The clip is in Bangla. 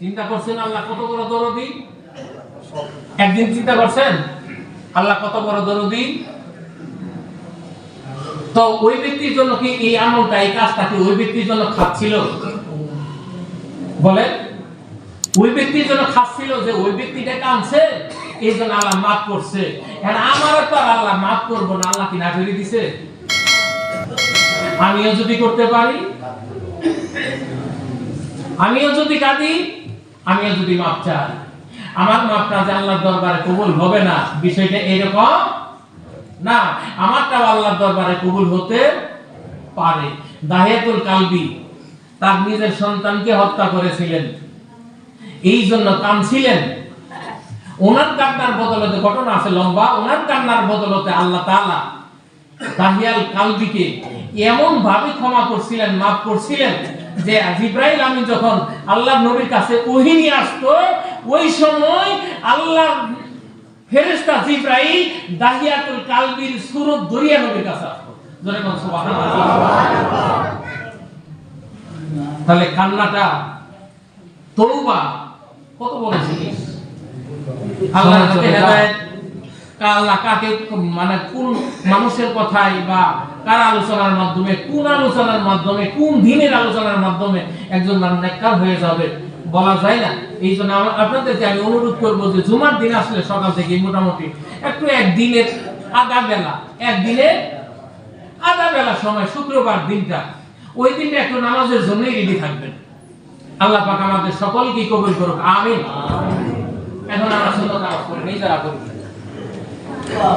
চিন্তা করছেন আল্লাহ কত বড় দরদি? একদিন চিন্তা করছেন? আল্লাহ কত বড় দরদি? তো ওই ব্যক্তির জন্য কি এই আমলটা, এই কাজটা কি ওই ব্যক্তির জন্য খাচ্ছিল বলে ওই ব্যক্তির জন্য খাচ্ছিল যে ওই ব্যক্তিটা কামছে এই জন্য আল্লাহ মাফ করছে। এখন আমার তো আল্লাহ মাফ করব না, আল্লাহ কি না করে দিছে? আমিও যদি করতে পারি, আমিও যদি কাঁদি আমিও যদি মাপ চাই। আমার মাপটা যে আল্লাহর দরবারে কবুল হবে না, বিষয়টা এরকম না। আমারটাও আল্লাহর দরবারে কবুল হতে পারে। দাহিয়াতুল কালবি, তার নিজের সন্তানকে হত্যা করেছিলেন। এই জন্য কাঁদছিলেন। ওনার কান্নার বদলতে ঘটনা আছে লম্বা, ওনার কান্নার বদলতে আল্লাহ তাআলা দাহিয়াল কালবিকে এমন ভাবে ক্ষমা করছিলেন, মাফ করছিলেন যে জিব্রাইল আমি যখন আল্লাহর নবীর কাছে ওহী নিয়ে আসতো, ওই সময় আল্লাহর ফেরেশতা জিব্রাইল দাহিয়াতুল কালবির সুরত দরিয়া নবীর কাছে আসতো। তাহলে কান্নাটা তওবা কত বড় জিনিস? হেদায়েত আল্লাহ কাকে মানে কোন মানুষের কথাই বা কার আলোচনার মাধ্যমে কোন আলোচনার মাধ্যমে কোন দিনের আলোচনার মাধ্যমে একজন মানুষ হয়ে যাবে? বলা যায় না। এই জন্য আপনাদেরকে আমি অনুরোধ করব যে জুমার দিন আসলে সকাল থেকে মোটামুটি একটু একদিনের আধা বেলা একদিনে আধা বেলা সময় শুক্রবার দিনটা। ওই দিনটা একটু নামাজের জন্যই রেডি থাকবেন। আল্লাহ পাক আমাদের সকলকে কবুল করুক। আমিন। এখন আমরা সুন্দর নামাজ নিজেরা করি